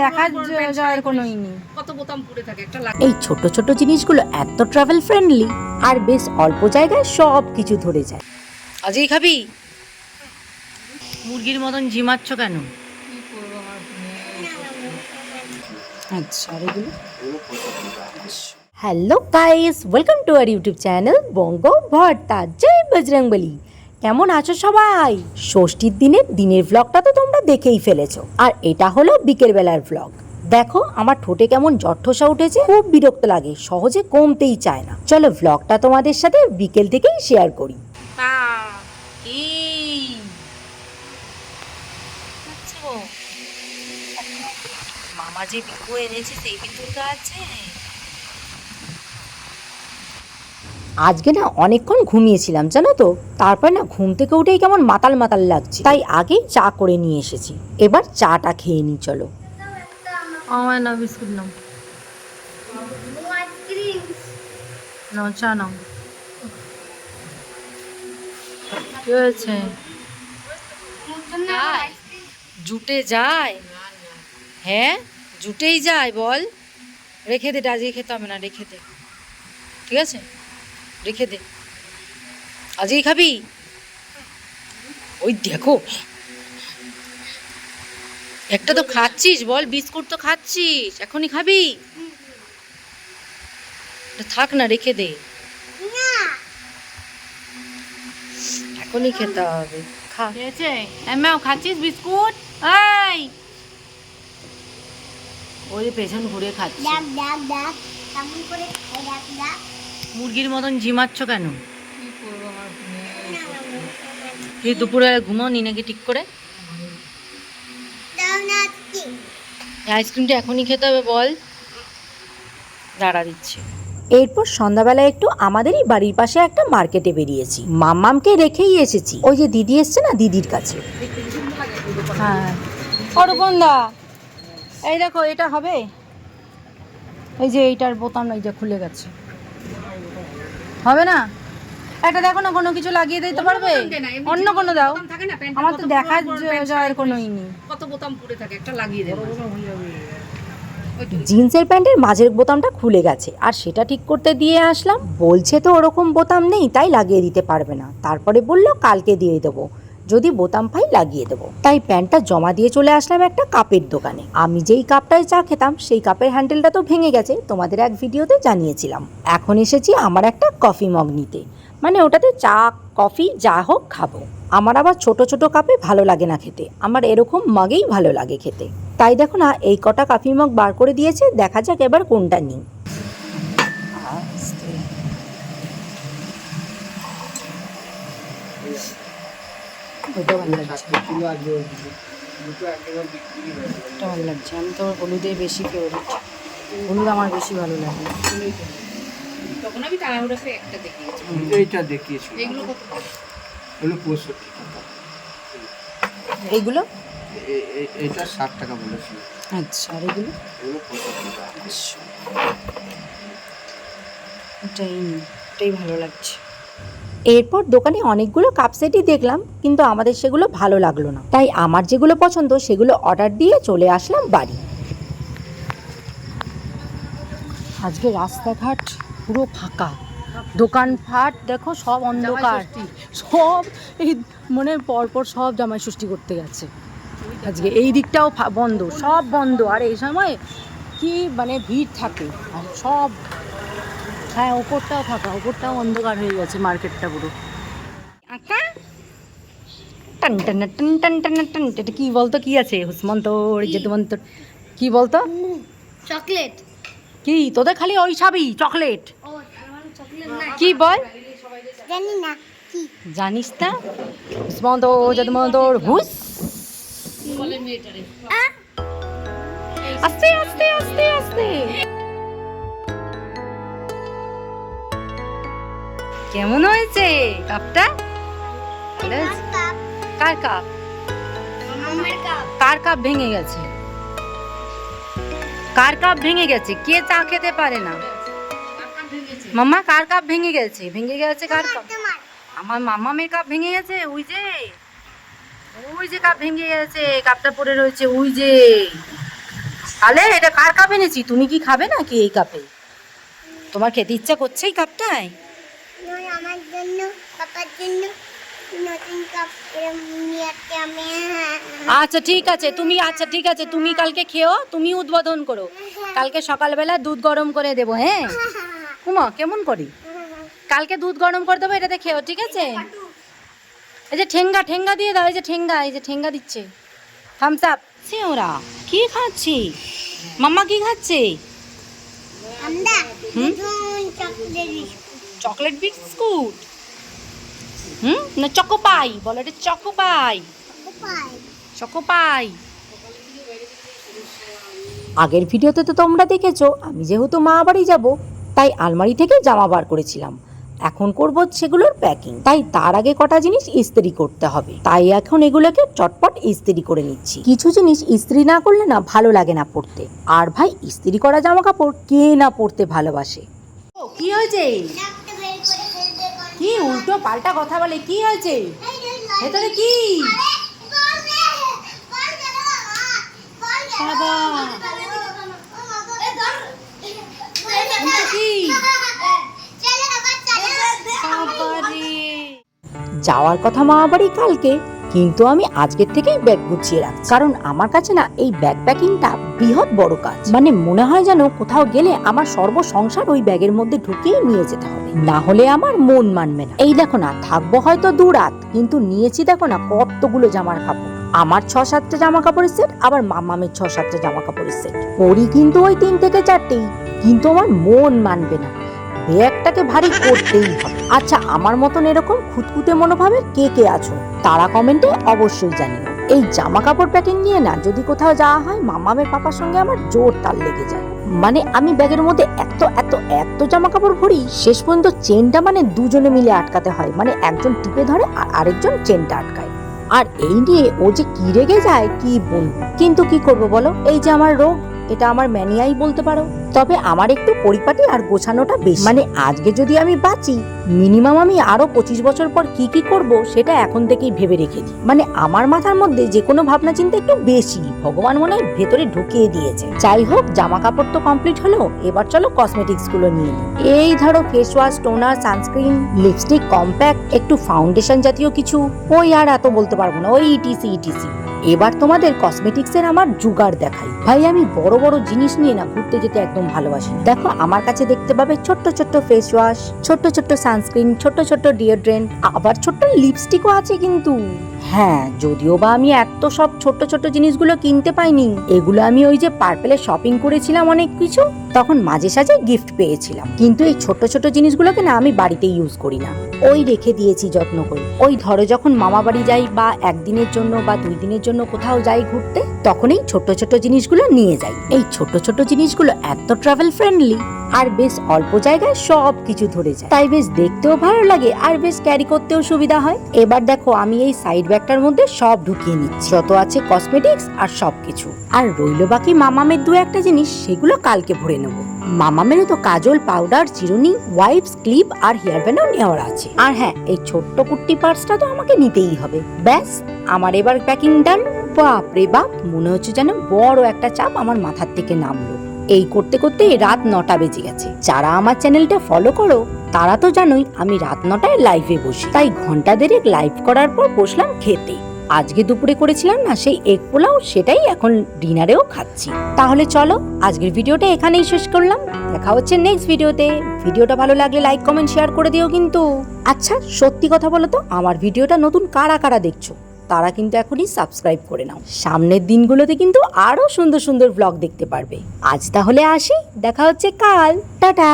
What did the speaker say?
দেখার জ- কোনো ই নেই। কত বোতাম পড়ে থাকে একটা এই ছোট ছোট জিনিসগুলো এত ট্রাভেল ফ্রেন্ডলি আর বেশ অল্প জায়গায় সব কিছু ধরে যায়। আজই খাবি? মুরগির মতন ঝিমাচ্ছ কেন? আচ্ছা hello guys welcome to our YouTube channel Banga Bharta জয় বজরংবলী কেমন আছো সবাই? ষষ্ঠীর দিনের দিনের ভ্লগটা তো তোমরা দেখেই ফেলেছো। আর এটা হলো বিকেল বেলার ভ্লগ দেখো, আমার ঠোঁটে কেমন জঠোসা উঠেছে, খুব বিরক্ত লাগে, সহজে কমতেই চায় না। চলো ভ্লগটা তোমাদের সাথে বিকেল থেকেই শেয়ার করি। মামা যে বিকু এনেছে, সেই বিকুটা আছে আজকে না অনেকক্ষণ ঘুমিয়েছিলাম, জানো তো? তারপর না ঘুম থেকে উঠেই কেমন মাতাল মাতাল লাগছে। তাই আগেই চা করে নিয়ে এসেছি। এবার চাটা খেয়ে নি, চলো। জুটে যায়? হ্যাঁ? জুটেই যায়, বল। রেখে দে, আজকে খেতে হবে না, রেখে দে। ঠিক আছে? রেখে দে। আজকেই খাবি? ওই দেখো। একটা তো খাচ্ছিস বল বিস্কুট তো খাচ্ছিস এখনই খাবি? থাক না রেখে দে। এখনই খেতে হবে। খা। খাচ্ছিস বিস্কুট? এই! ওই পেছন ঘুরে খাচ্ছি। ডাক ডাক ডাক করে ডাক ডাক মুরগির মতন ঝিমাচ্ছ কেন? এই দুপুরে ঘুমাওনি নাকি ঠিক করে? আইসক্রিমটা এখনই খেতে হবে বল। দাঁড়া দিচ্ছি। এরপর সন্ধ্যাবেলায় একটু আমাদেরই বাড়ির পাশে একটা মার্কেটে বেরিয়েছি। মাম্মামকে রেখেই এসেছি। ওই যে দিদি এসছে না দিদির কাছে। হ্যাঁ। অরূপন্দা এই দেখো এটা হবে? এই যে এইটার বোতাম এই যে খুলে গেছে। হবে না? একটা দেখো না কোনো কিছু লাগিয়ে দিতে পারবে? অন্য কোনো দাও। আমার তো দেখার যাওয়ার কোনো ই নেই কত বোতাম পড়ে থাকে একটা লাগিয়ে দেবো। জিন্সের প্যান্টের মাঝের বোতামটা খুলে গেছে আর সেটা ঠিক করতে দিয়ে আসলাম। বলছে তো ওরকম বোতাম নেই তাই লাগিয়ে দিতে পারবে না। তারপরে বলল কালকে দিয়ে দেবো। যদি বোতাম পাই লাগিয়ে দেবো। তাই প্যান্টটা জমা দিয়ে চলে আসলাম একটা কাপের দোকানে। আমি যেই কাপটায় চা খেতাম, সেই কাপের হ্যান্ডেলটা তো ভেঙে গেছে, তোমাদের এক ভিডিওতে জানিয়েছিলাম। এখন এসেছি আমার একটা কফি মগ নিতে মানে ওটাতে চা, কফি, যা হোক খাব। আমার আবার ছোট ছোট কাপে ভালো লাগে না খেতে। আমার এরকম মগেই ভালো লাগে খেতে। তাই দেখো না, এই কটা কফি মগ বার করে দিয়েছে, দেখা যাক এবার কোনটা নিই। ওটা ভালো লাগছে। ওটা ভালো লাগছে আমি তো হলুদের বেশি ফেভারিট হলুদ আমার বেশি ভালো লাগে। তখন আমি তাড়াহুড়ো করে একটা দেখিয়েছি। এইটা দেখিয়েছিল এগুলো কত হলো পঁয়ষট্টি টাকা। এইগুলো? এটা ষাট টাকা বলেছিল। আচ্ছা আর এগুলো? এগুলো পঁয়ষট্টি টাকা। আচ্ছা। এটাই এটাই ভালো লাগছে। এরপর দোকানে অনেকগুলো কাপ সেটই দেখলাম কিন্তু আমাদের সেগুলো ভালো লাগল না। তাই আমার যেগুলো পছন্দ সেগুলো অর্ডার দিয়ে চলে আসলাম বাড়ি। আজকে রাস্তাঘাট পুরো ফাঁকা। দোকানপাট দেখো সব অন্ধকার। সব এই মানে পরপর সব জামাই ষষ্ঠী করতে গেছে। আজকে এই দিকটাও বন্ধ সব বন্ধ। আর এই সময় কি মানে ভিড় থাকে। আর সব হ্যাঁ ওপরটাও ফাঁকা ওপরটাও অন্ধকার হয়ে গেছে মার্কেটটা পুরো। টান টান টান টান টান টান এটা কি বলতো কি আছে? হুসমন্তর যেদমন্তর কি বলতো? চকলেট। কি তোদের খালি ওই সবই চকলেট। ও আমার চকলেট না কি বল? জানি না কি? জানিস না? হুসমন্তর যেদমন্তর হুস। আস্তে আস্তে আস্তে আস্তে। কেমন হয়েছে? কাপটা? কার কাপ? কার কাপ? ভেঙে গেছে? কার কাপ ভেঙে গেছে? কে চা খেতে পারে না? মাম্মা কার কাপ ভেঙে গেছে? ভেঙে গেছে কার কাপ? আমার মামা মেয়ের কাপ ভেঙে গেছে? ওই যে? ওই যে কাপ ভেঙে গেছে। কাপটা পড়ে রয়েছে ওই যে। তাহলে এটা কার কাপ এনেছি? তুমি কি খাবে নাকি এই কাপে? তোমার খেতে ইচ্ছা করছে এই কাপটায়? নয় আমার জন্য পাপার জন্য নতুন নিয়ে আমি আচ্ছা ঠিক আছে। তুমি আচ্ছা ঠিক আছে। তুমি কালকে খেও তুমি উদ্বোধন করো। কালকে সকালবেলা দুধ গরম করে দেবো হ্যাঁ? কুমা কেমন করি? কালকে দুধ গরম করে দেবো এটাতে খেও ঠিক আছে? এই যে ঠেঙ্গা ঠেঙ্গা দিয়ে দাও এই যে ঠেঙ্গা এই যে ঠেঙ্গা দিচ্ছে। থামস আপ সে ওরা কি খাচ্ছি? মাম্মা কি খাচ্ছে? হুম? Chocolate biscuit. হুম? না চকো পাই বলো এটা চকো পাই পাই চকো পাই আগের ভিডিওতে তো তোমরা দেখেছ আমি যেহেতু মা বাড়ি যাব তাই আলমারি থেকে জামা বার করেছিলাম। এখন করব সেগুলোর প্যাকিং তাই তার আগে কটা জিনিস ইস্ত্রি করতে হবে। তাই এখন এগুলোকে চটপট ইস্ত্রি করে নিচ্ছি। কিছু জিনিস ইস্ত্রি না করলে না ভালো লাগে না পরতে আর ভাই ইস্ত্রি করা জামা কাপড় কে না পরতে ভালোবাসে? কি হয়েছে? উল্টো পাল্টা কথা বলে কি হয়েছে? ভেতরে কি? যাওয়ার কথা মা বাড়ি কালকে? কিন্তু আমি আজকের থেকেই ব্যাগ গুছিয়ে রাখছি। কারণ আমার কাছে না এই ব্যাগ প্যাকিংটা বৃহৎ বড় কাজ। মানে মনে হয় যেন কোথাও গেলে আমার সর্বসংসার ওই ব্যাগের মধ্যে ঢুকিয়ে নিয়ে যেতে হবে। না হলে আমার মন মানবে না। এই দেখো না, থাকব হয়তো দু রাত, কিন্তু নিয়েছি দেখো না কতগুলো জামার কাপড়। আমার ছ সাতটা জামা কাপড়ের সেট, আবার মামামের ছ সাতটা জামা কাপড়ের সেট। পরি কিন্তু ওই তিন থেকে চারটেই, কিন্তু আমার মন মানবে না। ব্যাগটাকে ভারী করতেই হবে। আচ্ছা আমার মতন এরকম খুঁতখুঁতে মনোভাবের কে কে আছো? তারা কমেন্টে অবশ্যই জানিও। এই জামা কাপড় প্যাকিং নিয়ে না, যদি কোথাও যাওয়া হয় মামামের পাপার সঙ্গে আমার জোর তাল লেগে যায়। মানে আমি ব্যাগের মধ্যে এত এত এত জামা কাপড় ভরি, শেষ পর্যন্ত চেনটা মানে দুজনে মিলে আটকাতে হয়। মানে একজন টিপে ধরে আর আরেকজন চেনটা আটকায়। আর এই নিয়ে ও যে কি রেগে যায়, কি বলব? কিন্তু কি করব বলো? এই যে আমার রোগ এটা আমার ম্যানিয়াই বলতে পারো। তবে আমার একটু পরিপাটি আর গোছানোটা বেশি। মানে আজকে যদি আমি বাঁচি মিনিমাম আমি আরও পঁচিশ বছর পর কি কি করব সেটা এখন থেকেই ভেবে রেখে দিই। মানে আমার মাথার মধ্যে যে কোনো ভাবনা চিন্তা একটু বেশি। ভগবান মনে হয় ভেতরে ঢুকিয়ে দিয়েছে। যাই হোক জামা কাপড় তো কমপ্লিট হলো। এবার চলো কসমেটিক্সগুলো নিয়ে নিই। এই ধরো face wash toner sunscreen lipstick compact একটু ফাউন্ডেশন জাতীয় কিছু। ওই আর এত বলতে পারব না। ওই ইটিসি ইটিসি এবার তোমাদের কসমেটিক্সের আমার জুগার দেখাই। ভাই, আমি বড় বড় জিনিস নিয়ে না ঘুরতে যেতে একদম ভালোবাসি দেখো, আমার কাছে দেখতে পাবে ছোট্ট ছোট্ট ফেস ওয়াশ ছোট্ট ছোট্ট সানস্ক্রিন ছোট্ট ছোট্ট ডিওড্রেন্ট আবার ছোট্ট লিপস্টিকও আছে কিন্তু। হ্যাঁ যদিও বা আমি এত সব ছোট ছোট জিনিসগুলো কিনতে পাইনি। এগুলো আমি ওই যে পার্পেলে শপিং করেছিলাম অনেক কিছু, তখন মাঝে সাঝে গিফট পেয়েছিলাম। কিন্তু এই ছোট ছোট জিনিসগুলোকে না আমি বাড়িতে ইউজ করি না। ওই রেখে দিয়েছি যত্ন করে। ওই ধরো যখন মামা বাড়ি যাই বা একদিনের জন্য বা দুই দিনের জন্য কোথাও যাই ঘুরতে তখন এই ছোট ছোট জিনিসগুলো নিয়ে যাই। এই ছোট ছোট জিনিসগুলো এত ট্রাভেল ফ্রেন্ডলি আর বেশ অল্প জায়গায় সব কিছু ধরে যায়। তাই বেশ দেখতেও ভালো লাগে আর বেশ ক্যারি করতেও সুবিধা হয়। এবার দেখো আমি এই সাইড ব্যাগটার মধ্যে সব ঢুকিয়ে নিচ্ছি। যত আছে কসমেটিক্স আর সব কিছু আর রইল বাকি মামামের দু একটা জিনিস, সেগুলো কালকে ভরে নেব। মামামেরও তো কাজল পাউডার চিরুনি ওয়াইপস ক্লিপ আর হেয়ার ব্যান্ডও নেওয়ার আছে। আর হ্যাঁ এই ছোট্ট কুট্টি পার্সটা তো আমাকে নিতেই হবে। ব্যাস, আমার এবার প্যাকিং ডান বাপ রে বাপ, মনে হচ্ছে যেন বড় একটা চাপ আমার মাথার থেকে নামলো। এই করতে করতে রাত নটা বেজে গেছে। যারা আমার চ্যানেলটা ফলো করো, তারা তো জানোই আমি রাত নটায় লাইভে বসি। তাই ঘণ্টা দেড়েক লাইভ করার পর বসলাম খেতে। আজকে দুপুরে করেছিলাম না, সেই এগ পোলাও সেটাই এখন ডিনারেও খাচ্ছি। তাহলে চলো, আজকের ভিডিওটা এখানেই শেষ করলাম। দেখা হচ্ছে নেক্সট ভিডিওতে ভিডিওটা ভালো লাগলে লাইক কমেন্ট শেয়ার করে দিও কিন্তু। আচ্ছা সত্যি কথা বলো তো, আমার ভিডিওটা নতুন কারা কারা দেখছ? তারা কিন্তু এখনই সাবস্ক্রাইব করে নাও। সামনের দিনগুলোতে কিন্তু আরও সুন্দর সুন্দর ব্লগ দেখতে পারবে। আজ তাহলে আসি, দেখা হচ্ছে কাল। টাটা!